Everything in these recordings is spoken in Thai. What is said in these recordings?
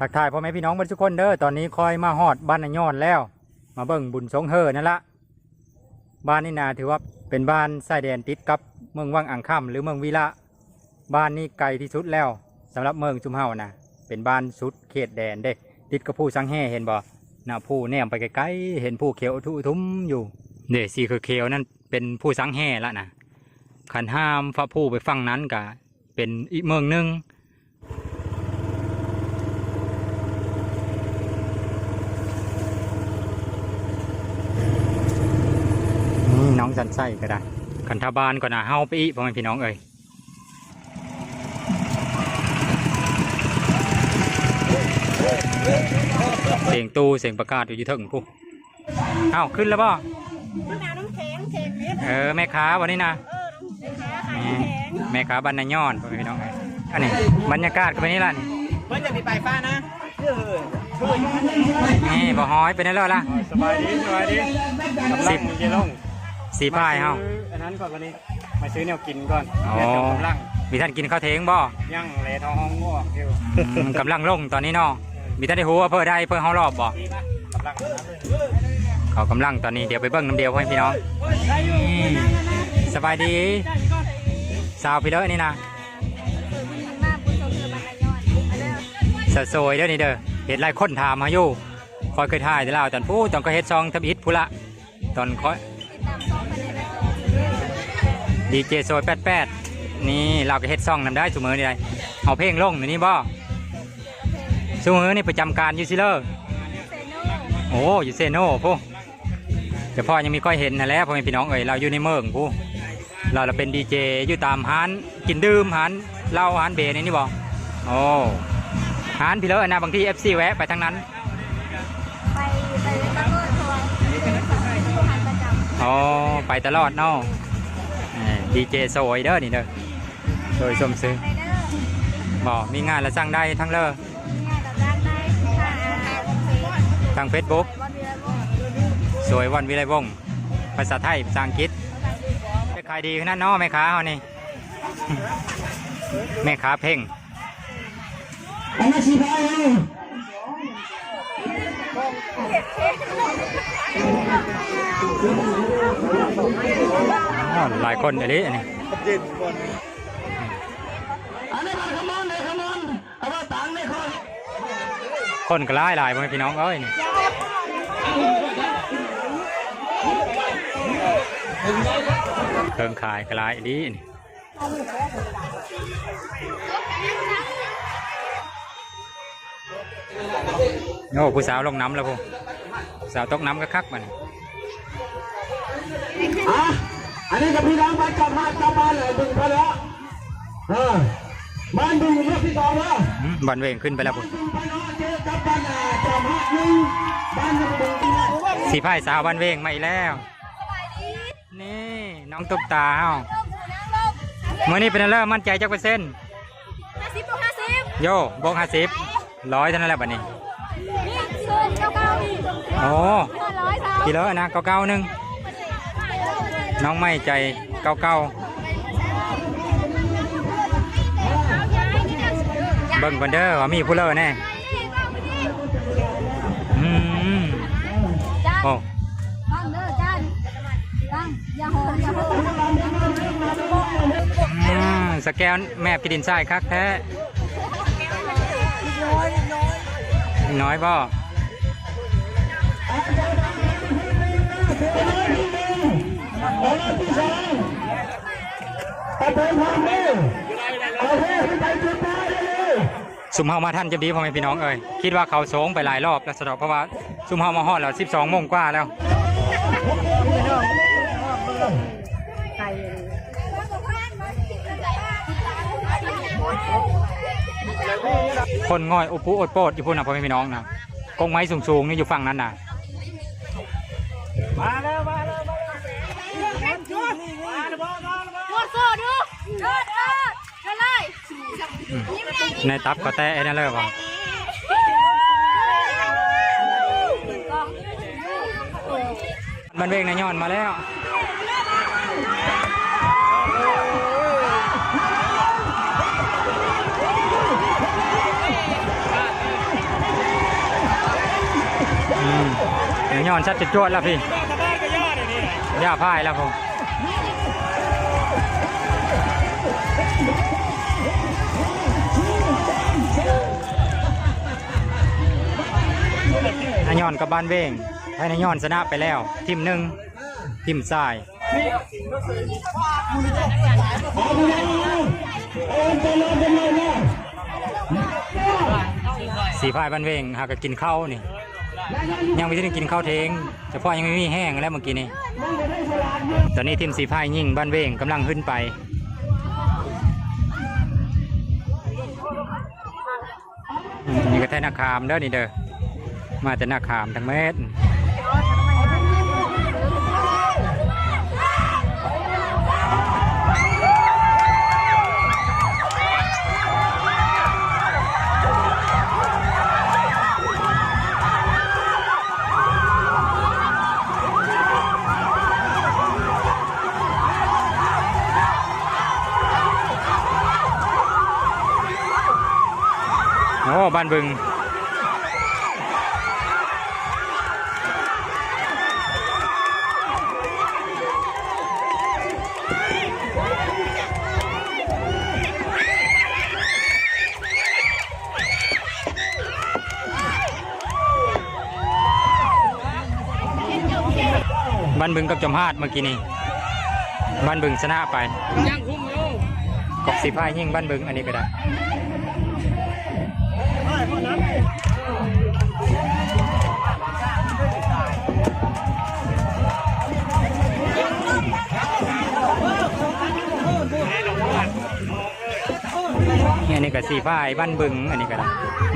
ทักทายพ่อแม่พี่น้องบรรทุกคนเด้อตอนนี้คอยมาฮอดบ้านนายย้อนแล้ว มาเบิ่งบุญสงเฮอนั่นละบ้านนี่นาถือว่าเป็นบ้านชายแดนติดกับเมืองวังอ่างค่ำหรือเมืองวีระบ้านนี้ไกลที่สุดแล้วสำหรับเมืองจุมเฮานะเป็นบ้านสุดเขตแดนเด้ ติดกับผู้สังแห่เห็นบ่หน้าผู้แนมไปไกลๆเห็นผู้เขียวทุทุ้มอยู่เด้สีคือเขียวนั่นเป็นผู้สังแห่ละนะขันห้ามพระผู้ไปฟังนั้นกะเป็นอีกเมืองหนึง นี่น้องสันไส้ก็ได้ขันทาบานก่อนนะเฮาไปอีพ่อแม่พี่น้องเอ้ยเสียงตู้เสียงประกาศอยู่ที่เถิงผู้เอ้าขึ้นแล้วป่ะมะนาวน้ำแข็งแข็งเม็ดเออแม่ค้าวันนี้นะเออน้ำแข็งขายน้ำแข็งแม่ค้าบรรณยอนพ่อแม่พี่น้องเอ้ยอันนี้บรรยากาศก็เป็นนี่ล่ะนี่เพื่อนจะมีไปฟ้านะเออนี่บ่ฮ้อยเป็นนั่นแล้วล่ะสบายดีสบายดีสิบเยลง สีพายเฮาอันนั้นก่อนวันนี้มาซื้อแนวกินก่อนอ๋อเดี๋ยวกำลังมีท่านกินข้าวเทงบ่ย่างเลทองห้องงอกอยู่อืมกำลังลงตอนนี้เนาะมีท่านได้หูว่าเพื่อได้เพื่อเฮารอบบ่ดีปะกำลังเขากำลังตอนนี้เดี๋ยวไปเบิ้งน้ำเดียวให้พี่น้องสบายดี สาวพี่เด้อนี่นะสะโซยเด้อนี่เด้อเห็ดไรคนถามมาอยู่คอยเคยถ่ายแต่เล่าตอนผู้ตอนก็เฮ็ดซองทำอิฐพุละตอนคอย ดีเจโซยแปดแปดนี่เราก็เฮ็ดซองนำได้สมือนี่ไดเอาเพลงลงนี่นี่บ่สมือนี่ประจำการอยู่ซิเลอร์โอ้อยู่เซโน่ผู้แต่พ่อยังมีค่อยเห็นนะแหล้วพ่อแม่พี่น้องเอ๋ยเราอยู่ในเมืองผู้เราเราเป็นดีเจอยู่ตามร้านกินดื่มร้านเหล้าร้านเบร์นี่นี่บอกโอ้ร้านพี่เลอะนะบางที่เอฟซีแวะไปทั้งนั้นไปไปตะโกนทัวร์ผู้หันประจำอ๋อไปตลอดเนาะ ดีเจโซยเด้อนี่เด้อโดยสมซื้อไปเด้อบอกมีงานแล้วสั่งได้ทั้งเลอง่ายกับร้านได้ค่ะทางเฟซบุ๊กสวยวันวิไลวงศ์ภาษาไทยภาษาอังกฤษไปขายดีขนาดเนาะแม่ค้าเขานี่แม่ค้าเพ่งอันนั้นสีฟ้าเลย อ๋อหลายคนอันนี้อันนี้เย็นก่อนอันนี้มันขมอนเลยขมอนเอาว่าตังค์เลยคนคนก็หลาหลายพี่น้องเอ้ยนี่เครื่องขายก็หลายดีนี่โอ้ผู้สาวลงน้ำแล้วผู้สาวตกน้ำก็คักมัน อะอันนี้กับพี่น้องบ้านกลับมาจับบ้านเลยดึงไปแล้วเออบ้านดึงเมื่อพี่กองแล้วอืมบันเวงขึ้นไปแล้วผู้ดึงไปเนาะเจอกับบ้านอะจอมหักหนึ่งบ้านหนึ่งดึงไปแล้วสีพายสาวบันเวงมาอีกแล้ว นี่น้องตุ๊กตาเอ้าเมื่อนี้เป็นเริ่มมั่นใจจักเปอร์เซ็นต์ห้าสิบห้าสิบโยบงห้าสิบร้อยเท่านั้นแหละบัดนี้นี่โซ่เก้าเก้าโอ้ห้าร้อยสามกิโลนะเก้าเก้าหนึ่ง น้องไม่ใจเก้าเก้าเบิ่งกันเด้อว่ามีผู้เลอแน่อืมจานโอ้ตั้งเด้อจานตั้งอย่าโหอย่าโหอืมสแกนแมบกินดินทรายคักแท้น้อยบ่ เอาละที่สองปพร้อมเลยเอาเฮ้ขึ้นไปจุดไปเลยซุมเฮามาท่านจะดีพ่อแม่พี่น้องเอ้ยคิดว่าเขาโสงไปหลายรอบแล้วสะดอกเพราะว่าซุมเฮามาฮอดแล้ว12โมงกว่าแล้วคนง่อยอุปุอดโปดอยู่พุ่นนะพ่อแม่พี่น้องนะกงไม้สูงๆนี่อยู่ฝั่งนั้นนะมาแล้ว ในตับก็แตะไนั่เลยว่มันเวงนาย้อนมาแล้วนายย้อนชัดจุดจวดแล้วพี่ย่าพ่ายแล้วผมายอนกับบ้านเวงให้นายอนชนะไปแล้ว ทีมหนึ่งทีมทรายสีพายบ้านเวงหากกินข้าวนี่ ยังไม่ได้กินข้าวเทงเฉพาะยังไม่มีแห้งแล้วเมื่อกี้นี่ตอนนี้ทีมสีพายยิ่งบ้านเวงกำลังขึ้นไปมนี่ก็แท่นาคามเด้อนี่เด้อ มาแต่นาคามทั้งเม็ดโอ้บ้านบึง บ้านบึงกับจอมฮาดเมื่อกี้นี่บ้านบึงชนะไปยังคุ้มอยู่กบสีพายยิ่งบ้านบึงอันนี้ก็ได้นี่อันนี้ก็สีพายบ้านบึงอันนี้ก็ได้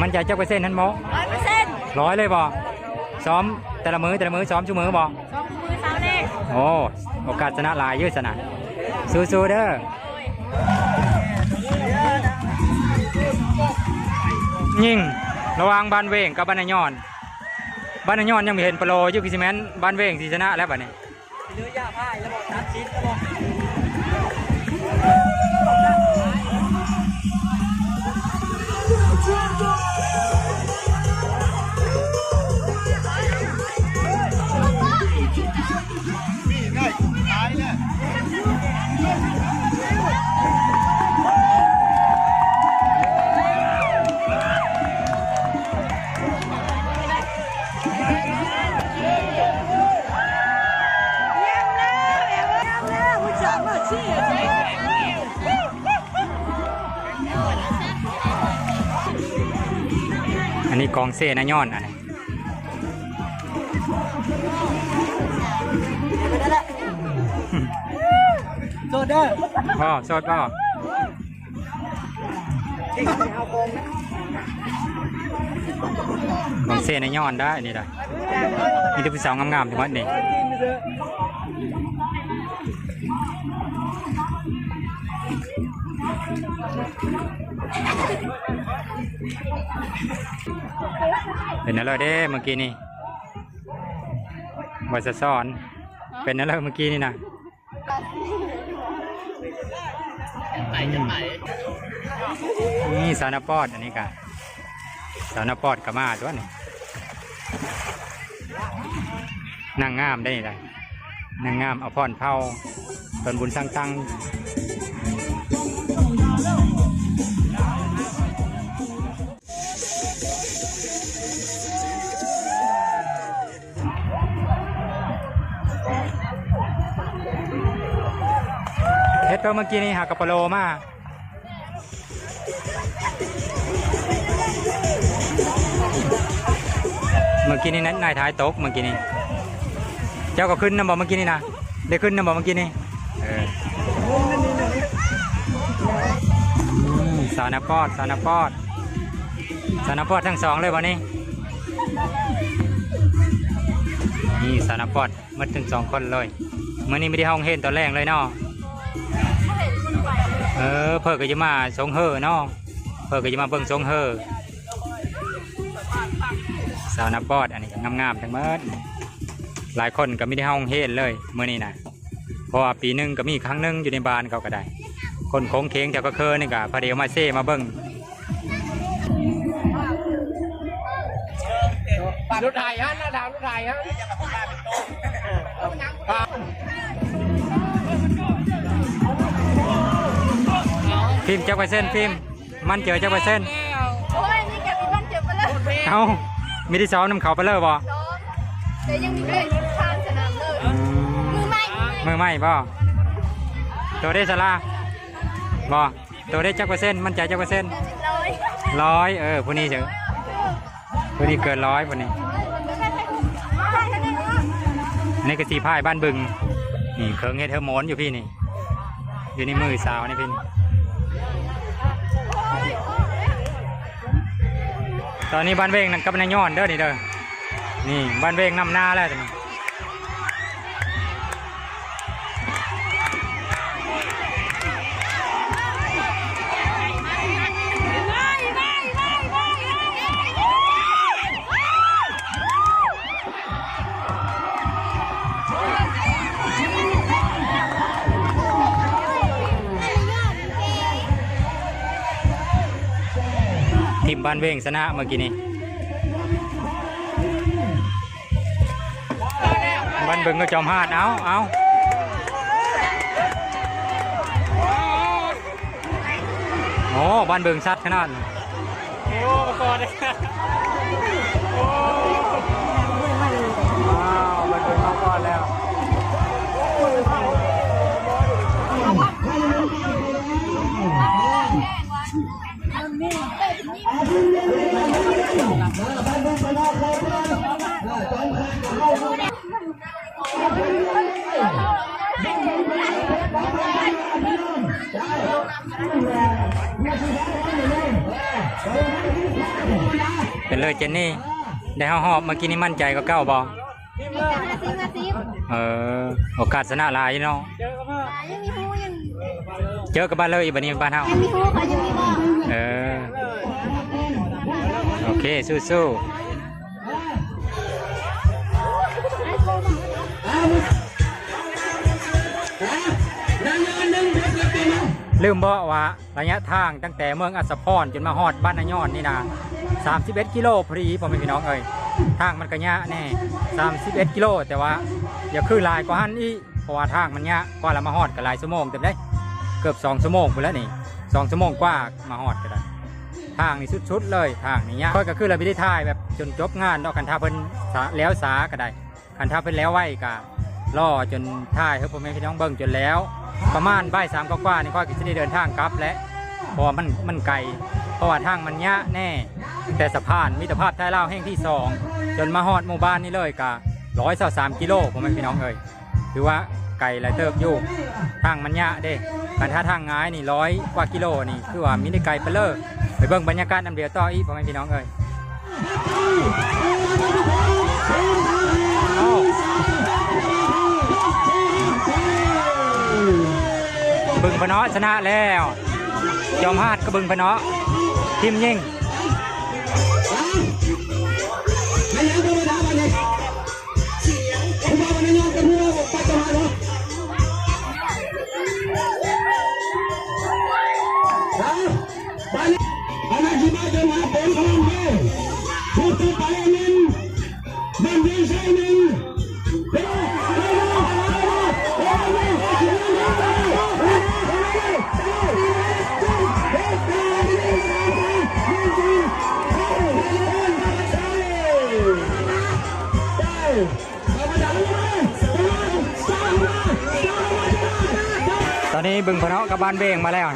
มันใจะเจ้าเปอร์เซ็นต์นั้นโมร้อยเปอร์เซ็นต์ร้อยเลยบ่ซ้อมแต่ละมือแต่ละมือซ้อมชั่วมือบ่สองมือสาวเน่ โอ้โอกาสชนะหลายยืดสนะสู้ๆเด้อยิงระวังบ้านเวงกับบ้านนยอนบ้านนยอนยังไม่เห็นโปรอยุคิซิแมนบ้านเวงสีชนะแล้วบัดนี้เนื้อยาพายแล้วบอกตัดชิ้นแล้วบ กอันนี้กองเซนายอนอันนี้โซเด้อพ่อสดพ่อที่เขาเอาโกงนะกองเซนายอนได้นี่ได้มีแต่ผู้สาวงามๆถึงวัดนี่กินไป เถอะเป็นอะไรเด้เมื่อกี้นี่วัสสอน เป็นอะไรเมื่อกี้นี่นะนี่สาวนาปอดอันนี้กันสาวนาปอดกับมาตัวนี่นางงามได้นี่ได้นางงามเอาพรเผาตนบุญสร้างตั้ง เฮ็เมื่อกี้นี่หากระโปโลมาเมื่อกี้นี่นั้นนายท้ายตกเมื่อกี้นี่เจ้าก็ขึ้นนะบอเมื่อกี้นี่นะได้ขึ้นนะบอเมื่อกี้นี่สาวนปอดสาวนปอดสาวนปอดทั้งสองเลยวันนี้นี่สาวนปอดมัดทั้งสองคนเลยเมื่อนี้ไม่ได้ห้องเห็นตอนแรกเลยเนาะ เออเพิ่นก็จะมาสงเฮอเนาะเพิ่นก็จะมาเบิ่งสงเฮอสาวนับปอดอันนี้งามๆทั้งหมดหลายคนก็ไม่ได้ห้องเฮ็ดเลยเมื่อนี้นะเพราะว่าปีหนึงก็มีครั้งหนึงอยู่ในบ้านเขาก็ได้ คนโค้งเค้งแถวก็เคยนี่ก็พาเดียวมาเซ่มาเบิ่งรถไถฮะหน้าดาวรถไถฮะ ฟิล์มจักเปอร์เซ็นต์ฟิล์มมันเจอจักเปอร์เซ็นต์โอ้ยนี่แกมีบ้านเจ็บไปแล้วเอ้ามีที่ซ้อมน้ำเขาไปเลยบ่แต่ยังมีเล่นข้างสนามเลยมือไม่มือไหมบ่ตัวได้สลาบ่ตัวได้จักเปอร์เซ็นต์มันใจจักเปอร์เซ็นต์ร้อยเออผู้นี้เฉยผู้นี้เกินร้อยผู้นี้นี่ก็สีพายบ้านบึงนี่เคิงเฮเธอร์โมนอยู่พี่นี่อยู่ในมือสาวนี่พี่นี่ ตอนนี้บ้านเวงนั่นกับนายย้อนเด้อนี่เด้อนี่บ้านเวงนำหน้าแล้ว บ้านเวงชนะเมื่อกี้นี้บ้านเบิงก็จอมฮาดเอาเอาโอ้บ้านเบิงชัดขนาดโอ้ประกอบเลยว้ เป็นเลยเจนนี่ได้ห้าหอบเมื่อกี้นี้มั่นใจก็เก้าบอเออโอกาสชนะลายยู่เนาะเจอกันมายังเจอกับบ้านเลยอีบันนี้บ้านเฮาเออโอเคสู้ๆ ลืมบอกว่าระยะทางตั้งแต่เมืองอัสสะพรจนมาฮอดบ้านนายอนนี่นะ31 กิโลพอดีพ่อแม่พี่น้องเอ้ยทางมันก็ยะแน่31 กิโล แต่ว่าอย่าคือลายกว่าหันอีกเพราะว่าทางมันยะกว่าเรามาฮอดก็หลายชั่วโมงเต็มได้เกือบ2ชั่วโมงไปแล้วนี่2ชั่วโมงกว่ามาฮอดก็ได้ทางนี่สุดๆเลยทางนี่ยค่อยก็คือเราไม่ได้ถ่ายแบบจนจบงานดอกคันท่าเพิ่นสาแล้วสาก็ได้คันท่าเพิ่นแล้วไหว้ก็รอจนถ่ายให้พ่อแม่พี่น้องเบิ่งจนแล้ว ประมาณบ่ายสามกว่าๆนี่ค่อยก็จะได้เดินทางกลับและเพราะว่ามันมันไกลเพราะว่าทางมันยะแน่ แต่สะพานมิตรภาพไทยลาวแห่งที่สองจนมาฮอดหมู่บ้านนี่เลยก็ร้อยสสามกิโลพ่อแม่พี่น้องเอ้ยถือว่าไกลหลายเติบอยู่ทางมันยะเด้คันถ้าทางง่ายนี่ร้อยกว่ากิโลนี่คือว่ามิได้ไกลไปเลยไปเบิ่งบรรยากาศน้ำเดียวต่ออีกพ่อแม่พี่น้องเอ้ย บึงพเนาะชนะแล้ว ยอมฮาดก็บึงพเนาะทีมยิงไม่ยังก็ไม่ทำอะไรผมบอกว่าในยอดกันหัวผมปัจจุบันเหรอฮะบ้านนี้อันนั้นที่บ้านจะมาเป็นองเราพูดถึงไปนึงบ้านเดียวใช่หนึ่ นี้บึงพะเนาะกับบ้านเบงมาแล้ว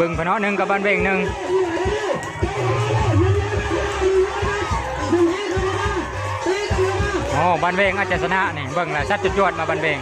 บึงพะเนาะหนึ่งกับบ้านเบงหนึ่งโอ้บ้านเบงอาจจะชนะนี่เบิ่งละชัดจุดยอดมาบ้านเบง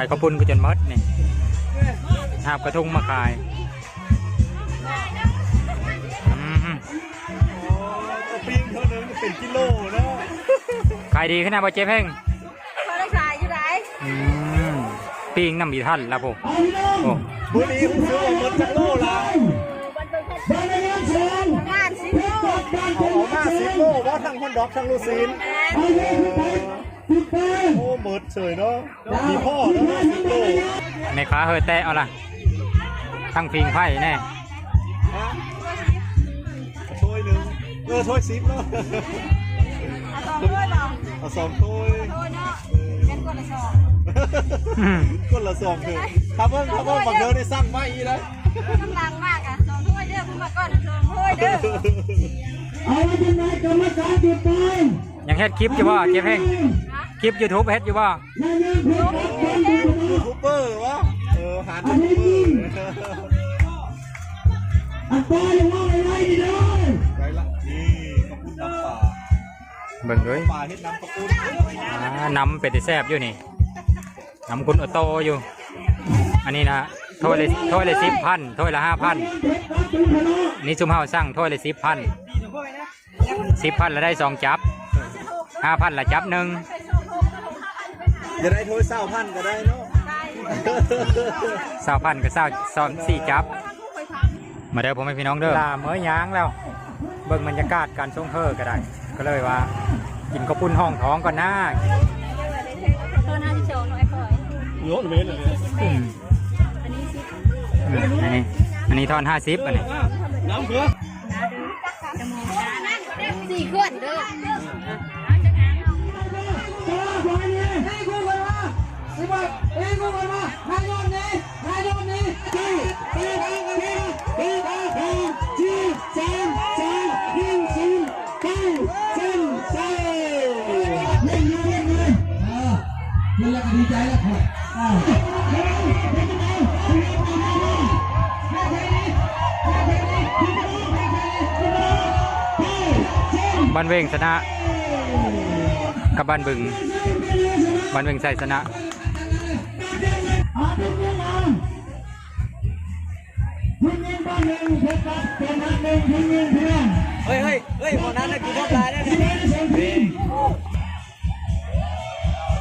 ายข้าวปุ้นก็จนหมดนี่หาบกระทุงมาขายอืมปิ้งเท่านึงเป็นกิโลนะขายดีขนาดบ่เจ๊เพ่งเขาได้ขายอยู่ไหนอืมปีปิ้งน้ำมีท่านแล้วผมเอาพี่น้องโอ้มื้อนี้ผมซื้อว่ามันจักโลละบ้านในงานแสดงบ้านสิเพชรตัดการเอาเป็นเอามาสิบโลว่าทั้งฮอนดอกทั้งลูซีนเโอ้หมดเฉยเนาะมีพ่อเนาะสิบโลแม่ค้าเฮอแตะเอาล่ะทั้งพิงไพ่แน่ฮะถ้วยหนึ่งเออถ้วยสิบเนาะเอาต่อด้วยเหรอเอาสองถ้วยโอ้ยเนาะเป็นคนละสองอืมคนละสองเถอะถ้าเพิ่งถ้าเพิ่งบักเธอได้สั่งไมาอีนะกำลังมากอะสองถ้วยเด้อพุ่มาก่อนสองถ้วยเด้อเอาไว้ที่ไหนกรรมการติดตามยังเฮ็ดคลิปอยู่บ่เจ๊เพ่ง คลิปยูทูบเฮ็ดอยู่บ่นายกเพชรตัดการเป็นยูทูบเบอร์วะเออหายูทูบเบอร์อันตรายอย่าว่าอะไรดีเลยไปละนี่ขอบคุณน้ำป่าเบิ่งด้วยป่าเฮ็ดน้ำขอบคุณอ่าน้ำเป็ดแซ่บอยู่นี่น้ำคุณโอโตอยู่ อันนี้นะถ้วยละถ้วยละสิบพันถ้วยละห้าพันเพชรตัดเป็นคณะนี่ซุมเฮาสั่งถ้วยละสิบพันสิบพันละได้สองจับห้าพันละจับหนึ่ง จะได้ถ้วยเศร้าพันก็ได้เนาะสาวพันกับสาวสองสี่จับ มาเด้อผมให้พี่น้องเด้อลาเมื่อยางแล้ว เบิ่งบรรยากาศการส่งเฮอก็ได้ ก็เลยว่า กินข้าวปุ้นห้องท้องก่อนนะโทษนะที่โชว์น้อยคอยโยนเมตรเลยอืมอันนี้สิอืมอันนี้อันนี้ทอนห้าสิบอันนี้น้ำเผือสี่ขวดเด้อ บ้านเวงชนะกับบ้านบึงบ้านเวงใส่ชนะอาเป็นยังไงคุณยิงบ้านหนึ่งเพชรตัดเป็นอันหนึ่งคุณยิงเพื่อนเฮ้ยเฮ้ยเฮ้ยวันนั้นน่ะกินทอดลายได้ที่ไหมไม่ได้เสียงเพลง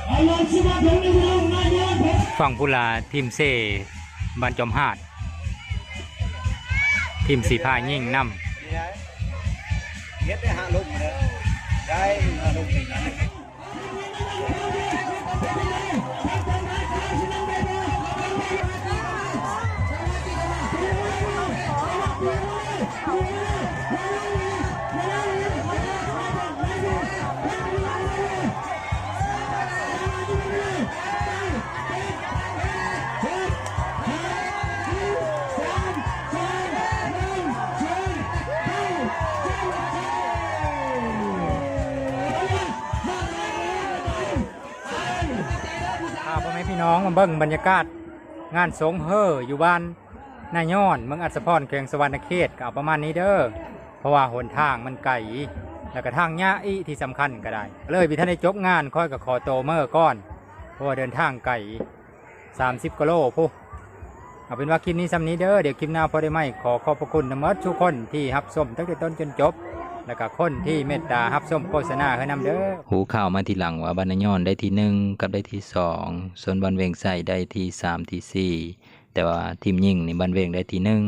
เอาล่ะสิมาถึงในเรื่องนายกเพชรฝั่งพุลาทีมเซบ้านจอมหาด ทีมสีพายยิ่งนนี่ไงเฮ็ดได้ห้าลูก เบิ่งบรรยากาศงานสงเฮออยู่บ้านนายยอนเมืองอัศพรเคียงสวรรณเขตก็เอาประมาณนี้เด้อเพราะว่าหนทางมันไกลแล้วก็ทางยะอีที่สำคัญก็ได้ เลยพี่ท่านได้จบงานค่อยกับคอโตเมื่อก่อนเพราะว่าเดินทางไกล30กิโลพุเอาเป็นว่าคลิปนี้ซ้ำนี้เด้อเดี๋ยวคลิปหน้าพอได้ไหมขอขอบพระคุณนะเมดทุกคนที่รับชมตั้งแต่ต้นจนจบ แล้วก็คนที่เมตตารับส้มโฆษณาให้นำเด้อหูข่าวมาทีหลังว่าบรรณยอนได้ที่หนึ่งกับได้ที่สองส่วนบันเวงใส่ได้ที่สามที่สี่แต่ว่าทีมยิงนี่บันเวงได้ที่หนึ่ง